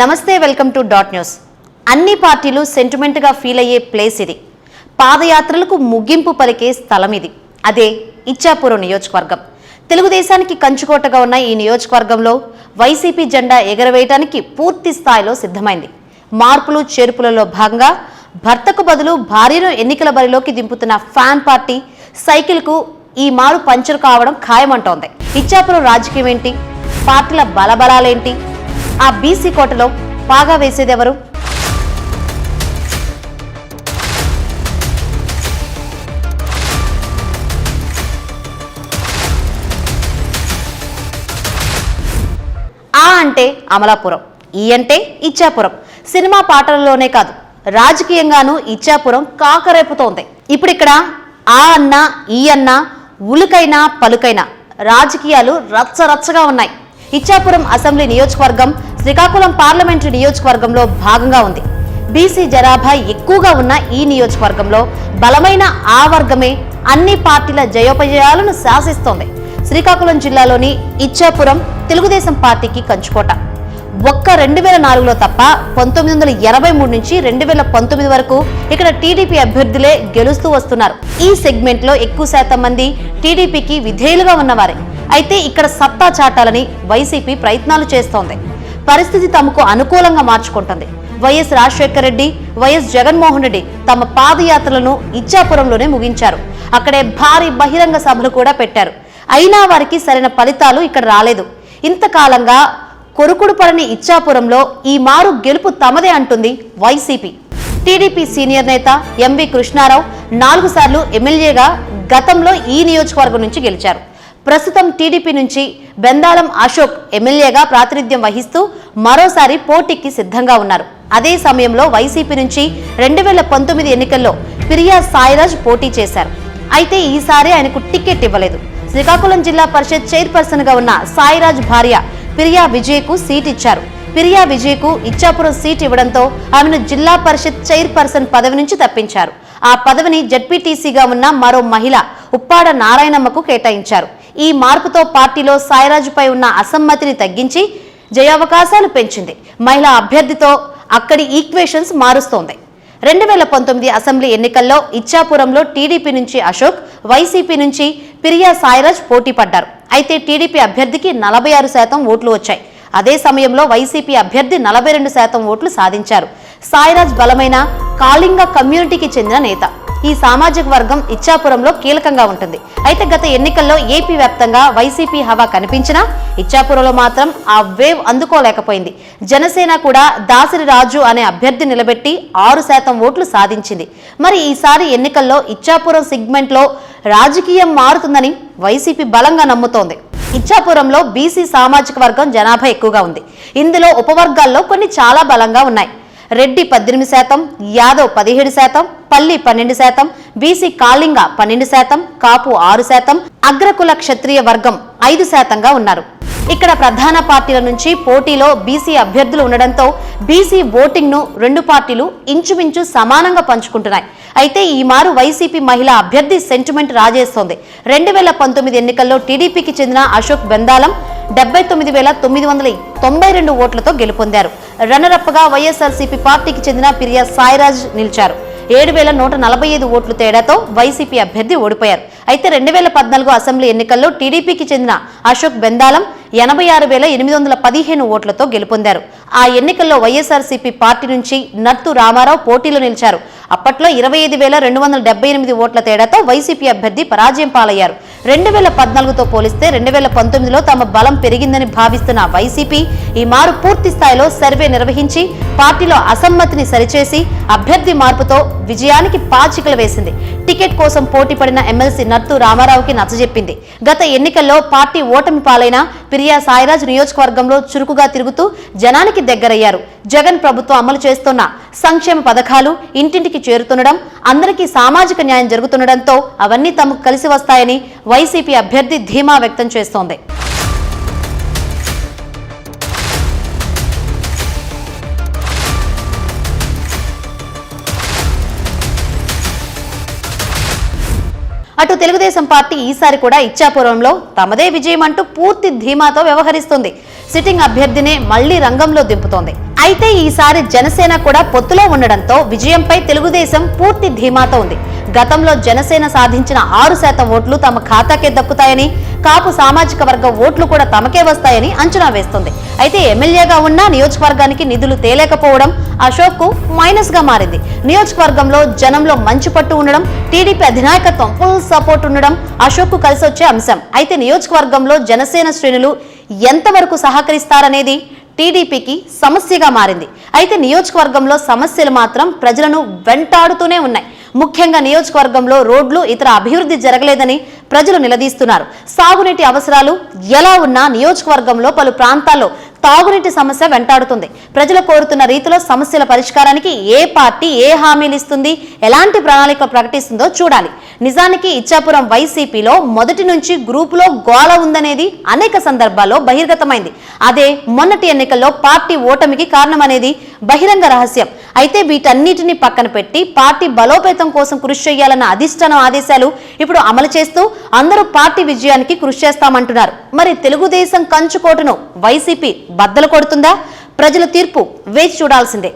నమస్తే welcome to dot news. అన్ని పార్టీలు సెంటిమెంట్గా ఫీల్ అయ్యే ప్లేస్ ఇది. పాదయాత్రలకు ముగింపు పలికే స్థలం ఇది. అదే ఇచ్చాపురం నియోజకవర్గం. తెలుగుదేశానికి కంచుకోటగా ఉన్న ఈ నియోజకవర్గంలో వైసీపీ జెండా ఎగరవేయడానికి పూర్తి స్థాయిలో సిద్ధమైంది. మార్పులు చేర్పులలో భాగంగా భర్తకు బదులు భార్యను ఎన్నికల బరిలోకి దింపుతున్న ఫ్యాన్ పార్టీ సైకిల్కు ఈ మారు పంచర్ కావడం ఖాయమంటోంది. ఇచ్చాపురం రాజకీయం ఏంటి? పార్టీల బలబలాలేంటి? ఆ బీసీ కోటలో పాగా వేసేదెవరు? ఆ అంటే అమలాపురం ఈ అంటే ఇచ్చాపురం. సినిమా పాటలలోనే కాదు రాజకీయంగానూ ఇచ్చాపురం కాకరేపుతోంది. ఇప్పుడు ఇక్కడ ఆ అన్న ఈ అన్న ఉలుకైనా పలుకైనా రాజకీయాలు రచ్చరచ్చగా ఉన్నాయి. ఇచ్చాపురం అసెంబ్లీ నియోజకవర్గం శ్రీకాకుళం పార్లమెంటరీ నియోజకవర్గంలో భాగంగా ఉంది. బీసీ జనాభా ఎక్కువగా ఉన్న ఈ నియోజకవర్గంలో బలమైన ఆ వర్గమే అన్ని పార్టీల జయోపజయాలను శాసిస్తోంది. శ్రీకాకుళం జిల్లాలోని ఇచ్చాపురం తెలుగుదేశం పార్టీకి కంచుకోట. ఒక్క రెండు వేల నాలుగులో తప్ప పంతొమ్మిది వందల ఎనభై మూడు నుంచి రెండు వేల పంతొమ్మిది వరకు ఇక్కడ టీడీపీ అభ్యర్థులే గెలుస్తూ వస్తున్నారు. ఈ సెగ్మెంట్లో ఎక్కువ శాతం మంది టీడీపీకి విధేయులుగా ఉన్నవారే. అయితే ఇక్కడ సత్తా చాటాలని వైసీపీ ప్రయత్నాలు చేస్తోంది. పరిస్థితి తమకు అనుకూలంగా మార్చుకుంటుంది. వైఎస్ రాజశేఖర రెడ్డి వైఎస్ జగన్మోహన్ రెడ్డి తమ పాదయాత్రలను ఇచ్చాపురంలోనే ముగించారు. అక్కడే భారీ బహిరంగ సభలు కూడా పెట్టారు. అయినా వారికి సరైన ఫలితాలు ఇక్కడ రాలేదు. ఇంతకాలంగా కొరుకుడు పడని ఇచ్చాపురంలో ఈ మారు గెలుపు తమదే అంటుంది వైసీపీ. టీడీపీ సీనియర్ నేత ఎంవి కృష్ణారావు నాలుగు సార్లు ఎమ్మెల్యేగా గతంలో ఈ నియోజకవర్గం నుంచి గెలిచారు. ప్రస్తుతం టీడీపీ నుంచి బెందాళం అశోక్ ఎమ్మెల్యేగా ప్రాతినిధ్యం వహిస్తూ మరోసారి పోటీకి సిద్ధంగా ఉన్నారు. అదే సమయంలో వైసీపీ నుంచి రెండు వేల పంతొమ్మిది ఎన్నికల్లో పిరియా సాయిరాజ్ పోటీ చేశారు. అయితే ఈసారి ఆయనకు టికెట్ ఇవ్వలేదు. శ్రీకాకుళం జిల్లా పరిషత్ చైర్పర్సన్గా ఉన్న సాయిరాజ్ భార్య పిరియా విజయ్కు సీట్ ఇచ్చారు. పిరియా విజయ్కు ఇచ్చాపురం సీట్ ఇవ్వడంతో ఆమెను జిల్లా పరిషత్ చైర్పర్సన్ పదవి నుంచి తప్పించారు. ఆ పదవిని జడ్పీటీసీగా ఉన్న మరో మహిళ ఉప్పాడ నారాయణమ్మకు కేటాయించారు. ఈ మార్పుతో పార్టీలో సాయిరాజుపై ఉన్న అసమ్మతిని తగ్గించి జయావకాశాలు పెంచింది. మహిళా అభ్యర్థితో అక్కడి ఈక్వేషన్స్ మారుస్తోంది. రెండు వేల పంతొమ్మిది అసెంబ్లీ ఎన్నికల్లో ఇచ్చాపురంలో టీడీపీ నుంచి అశోక్ వైసీపీ నుంచి పిరియా సాయిరాజ్ పోటీ పడ్డారు. అయితే టీడీపీ అభ్యర్థికి నలభై ఆరు శాతం ఓట్లు వచ్చాయి. అదే సమయంలో వైసీపీ అభ్యర్థి నలభై రెండు శాతం ఓట్లు సాధించారు. సాయిరాజ్ బలమైన కాళింగ కమ్యూనిటీకి చెందిన నేత. ఈ సామాజిక వర్గం ఇచ్చాపురంలో కీలకంగా ఉంటుంది. అయితే గత ఎన్నికల్లో ఏపీ వ్యాప్తంగా వైసీపీ హవా కనిపించినా ఇచ్చాపురంలో మాత్రం ఆ వేవ్ అందుకోలేకపోయింది. జనసేన కూడా దాసరి రాజు అనే అభ్యర్థి నిలబెట్టి ఆరు శాతం ఓట్లు సాధించింది. మరి ఈసారి ఎన్నికల్లో ఇచ్చాపురం సెగ్మెంట్లో రాజకీయం మారుతుందని వైసీపీ బలంగా నమ్ముతోంది. ఇచ్చాపురంలో బీసీ సామాజిక వర్గం జనాభా ఎక్కువగా ఉంది. ఇందులో ఉపవర్గాల్లో కొన్ని చాలా బలంగా ఉన్నాయి. రెడ్డి పద్దెనిమిది శాతం యాదవ్ పదిహేడు శాతం పల్లి పన్నెండు శాతం బీసీ కాళింగ పన్నెండు శాతం కాపు ఆరు శాతం అగ్రకుల క్షత్రియ వర్గం ఐదు శాతంగా ఉన్నారు. ఇక్కడ ప్రధాన పార్టీల నుంచి పోటీలో బీసీ అభ్యర్థులు ఉండడంతో బీసీ ఓటింగ్ను రెండు పార్టీలు ఇంచుమించు సమానంగా పంచుకుంటున్నాయి. అయితే ఈ మారు వైసీపీ మహిళా అభ్యర్థి సెంటిమెంట్ రాజేస్తోంది. రెండు వేల పంతొమ్మిది ఎన్నికల్లో టీడీపీకి చెందిన అశోక్ బెందాలం డెబ్బై తొమ్మిది వేల తొమ్మిది వందల తొంభై రెండు ఓట్లతో గెలుపొందారు. రన్నరప్గా వైఎస్ఆర్సీపీ పార్టీకి చెందిన పిరియా సాయిరాజ్ నిలిచారు. ఏడు వేల నూట నలభై ఐదు ఓట్లు తేడాతో వైసీపీ అభ్యర్థి ఓడిపోయారు. అయితే రెండు వేల పద్నాలుగు అసెంబ్లీ ఎన్నికల్లో టీడీపీకి చెందిన అశోక్ బెందాలం ఎనభై ఆరు వేల ఎనిమిది వందల పదిహేను ఓట్లతో గెలుపొందారు. ఆ ఎన్నికల్లో వైఎస్ఆర్సీపీ పార్టీ నుంచి నర్తు రామారావు పోటీలో నిలిచారు. అప్పట్లో ఇరవై ఐదు వేల రెండు వందల డెబ్బై ఎనిమిది ఓట్ల తేడాతో వైసీపీ అభ్యర్థి పరాజయం పాలయ్యారు. రెండు వేల పద్నాలుగుతో పోలిస్తే రెండు వేల పంతొమ్మిదిలో తమ బలం పెరిగిందని భావిస్తున్న వైసీపీ ఈ మారు పూర్తి స్థాయిలో సర్వే నిర్వహించి పార్టీలో అసమ్మతిని సరిచేసి అభ్యర్థి మార్పుతో విజయానికి పాచికలు వేసింది. టికెట్ కోసం పోటీ పడిన ఎమ్మెల్సీ నర్తు రామారావుకి నచ్చజెప్పింది. గత ఎన్నికల్లో పార్టీ ఓటమి పాలైన పిరియా సాయిరాజ్ నియోజకవర్గంలో చురుకుగా తిరుగుతూ జనానికి దగ్గరయ్యారు. జగన్ ప్రభుత్వం అమలు చేస్తున్న సంక్షేమ పథకాలు ఇంటింటికి చేరుతుండడం అందరికీ సామాజిక న్యాయం జరుగుతుండడంతో అవన్నీ తమకు కలిసి వస్తాయని వైసీపీ అభ్యర్థి ధీమా వ్యక్తం చేస్తోంది. అటు తెలుగుదేశం పార్టీ ఈసారి కూడా ఇచ్చాపురంలో తమదే విజయం అంటూ పూర్తి ధీమాతో వ్యవహరిస్తుంది. సిట్టింగ్ అభ్యర్థినే మళ్ళీ రంగంలో దింపుతోంది. అయితే ఈసారి జనసేన కూడా పొత్తులో ఉండడంతో విజయంపై తెలుగుదేశం పూర్తి ధీమాతో ఉంది. గతంలో జనసేన సాధించిన ఆరు శాతం ఓట్లు తమ ఖాతాకే దక్కుతాయని కాపు సామాజిక వర్గ ఓట్లు కూడా తమకే వస్తాయని అంచనా వేస్తుంది. అయితే ఎమ్మెల్యేగా ఉన్న నియోజకవర్గానికి నిధులు తేలేకపోవడం అశోక్కు మైనస్గా మారింది. నియోజకవర్గంలో జనంలో మంచి పట్టు ఉండడం టీడీపీ అధినాయకత్వం ఫుల్ సపోర్ట్ ఉండడం అశోక్కు కలిసి వచ్చే అంశం. అయితే నియోజకవర్గంలో జనసేన శ్రేణులు ఎంతవరకు సహకరిస్తారనేది టీడీపీకి సమస్యగా మారింది. అయితే నియోజకవర్గంలో సమస్యలు మాత్రం ప్రజలను వెంటాడుతూనే ఉన్నాయి. ముఖ్యంగా నియోజకవర్గంలో రోడ్లు ఇతర అభివృద్ధి జరగలేదని ప్రజలు నిలదీస్తున్నారు. సాగునీటి అవసరాలు ఎలా ఉన్నా నియోజకవర్గంలో పలు ప్రాంతాల్లో తాగునీటి సమస్య వెంటాడుతుంది. ప్రజలు కోరుతున్న రీతిలో సమస్యల పరిష్కారానికి ఏ పార్టీ ఏ హామీలు ఇస్తుంది ఎలాంటి ప్రణాళిక ప్రకటిస్తుందో చూడాలి. నిజానికి ఇచ్చాపురం వైసీపీలో మొదటి నుంచి గ్రూపులో గోల ఉందనేది అనేక సందర్భాల్లో బహిర్గతమైంది. అదే మొన్నటి ఎన్నికల్లో పార్టీ ఓటమికి కారణమనేది బహిరంగ రహస్యం. అయితే వీటన్నిటిని పక్కన పెట్టి పార్టీ బలోపేతం కోసం కృషి చేయాలన్న అధిష్టానం ఆదేశాలు ఇప్పుడు అమలు చేస్తూ అందరూ పార్టీ విజయానికి కృషి చేస్తామంటున్నారు. మరి తెలుగుదేశం కంచుకోటను వైసీపీ బద్దలు కొడుతుందా? ప్రజల తీర్పు వేచి చూడాల్సిందే.